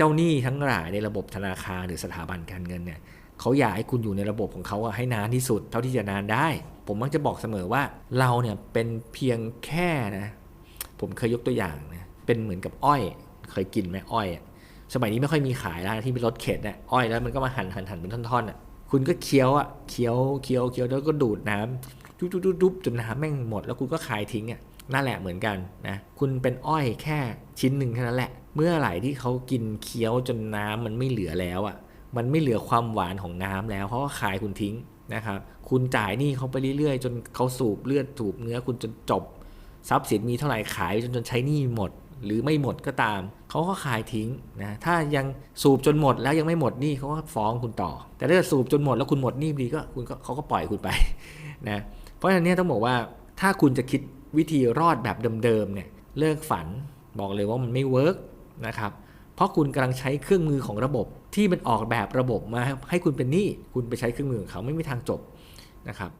เจ้าหนี้ทั้งหลายในระบบธนาคารหรือสถาบันการเงินเนี่ยเขาอยากให้คุณอยู่ในระบบของเขาให้นานที่สุด เท่าที่จะนานได้ ผมมักจะบอกเสมอว่าเราเนี่ยเป็นเพียงแค่นะ ผมเคยยกตัวอย่างนะเป็นเหมือนกับอ้อย เคยกินไหมอ้อย สมัยนี้ไม่ค่อยมีขายแล้วที่เป็นรถเข็นน่ะอ้อยแล้วมันก็มาหันหันหันเป็นท่อนๆอะคุณก็เคี้ยวอะเคี้ยวเคี้ยวเคี้ยวแล้วก็ดูดน้ำจุ๊บจุ๊บจุ๊บจุ๊บจนน้ำแม่งหมด แล้วคุณก็ขายทิ้งอะ นั่นแหละเหมือนกันนะคุณเป็นอ้อยแค่ชิ้นหนึ่งเท่นั้นแหละ เมื่อไหร่ที่เขากินเคี้ยวจนน้ำมันไม่เหลือแล้วอะมันไม่เหลือความหวานของน้ำแล้วเขาก็ขายคุณทิ้งนะครับคุณจ่ายหนี้เขาไปเรื่อยๆ จนเขาสูบเลือดสูบเนื้อคุณจนจบทรัพย์สินมีเท่าไหร่ขายจนจนใช้หนี้หมด หรือไม่หมดก็ตาม เขาก็ขายทิ้งนะถ้ายังสูบจนหมดแล้วยังไม่หมดหนี้เขาก็ฟ้องคุณต่อ แต่ถ้าสูบจนหมดแล้วคุณหมดหนี้ดีก็คุณก็เขาก็ปล่อยคุณไปนะเพราะฉะนั้นเนี่ยต้องบอกว่าถ้าคุณจะคิด วิธีรอดแบบเดิมๆเนี่ยเลิกฝันบอกเลยว่ามันไม่เวิร์กนะครับเพราะคุณกำลังใช้เครื่องมือของระบบที่มันออกแบบระบบมาให้คุณเป็นหนี้คุณไปใช้เครื่องมือของเขาไม่มีทางจบนะครับ